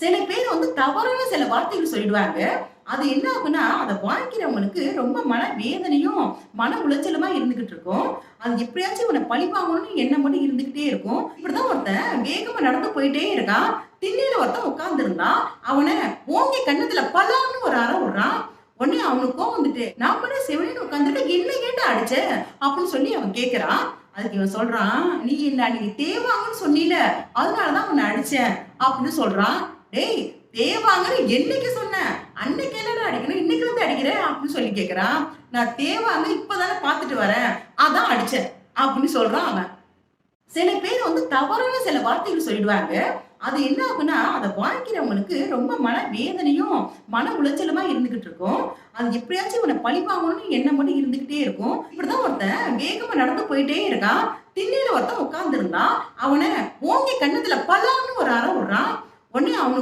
சில பேர் வந்து தவறான சில வார்த்தைகள் சொல்லிடுவாங்க. அது என்ன ஆகுன்னா அதை வாங்கிக்கிறவங்களுக்கு ரொம்ப மன வேதனையும் மன உளைச்சலுமா இருந்துகிட்டு இருக்கும். அது எப்படியாச்சும் இவனை பழி வாங்கணும்னு எண்ணம் மட்டும் இருந்துகிட்டே இருக்கும். இப்படிதான் ஒருத்தன் வேகமா நடந்து போயிட்டே இருக்கான். திண்ணையில ஒருத்தன் உட்கார்ந்து இருந்தான் அவனை ஓங்கி கண்ணத்துல பலான்னு ஒரு அறை விடுறான். உடனே அவனுக்கும் வந்துட்டு நான் பண்ண செவனின்னு உட்காந்துட்டு என்ன கேட்டு அடிச்ச? அப்படின்னு சொல்லி அவன் கேக்குறான். அதுக்கு இவன் சொல்றான் நீ என்ன அன்னைக்கு தேவாங்கன்னு சொன்னீல அதனாலதான் உன்னை அடிச்சேன் அப்படின்னு சொல்றான். டேய் தேவாங்கன்னு என்னைக்கு சொன்னேன் அன்னைக்கு என்னடா அடிக்கணும்? இன்னைக்கு வந்து அடிக்கிறேன் அப்படின்னு சொல்லி கேட்கிறான் நான் தேவாங்க இப்பதானே பார்த்துட்டு வரேன். அதான் அடிச்சேன். அப்படின்னு சொல்றான் அவன். சில பேர் வந்து தவறான சில வார்த்தைகள் சொல்லிடுவாங்க. அது என்ன ஆகுன்னா அதை வாங்கிக்கிறவங்களுக்கு ரொம்ப மன வேதனையும் மன உளைச்சலுமா இருந்துகிட்டு இருக்கும். அது எப்படியாச்சும் இவனை பழி வாங்கணும்னு எண்ணம் மட்டும் இருந்துகிட்டே இருக்கும். இப்படிதான் ஒருத்தன் வேகமா நடந்து போயிட்டே இருக்கான். திண்ணையில ஒருத்தன் உட்கார்ந்து இருந்தான் அவனை ஓங்கி கண்ணத்துல பலான்னு ஒரு அறை விடுறான். உடனே அவனுக்கு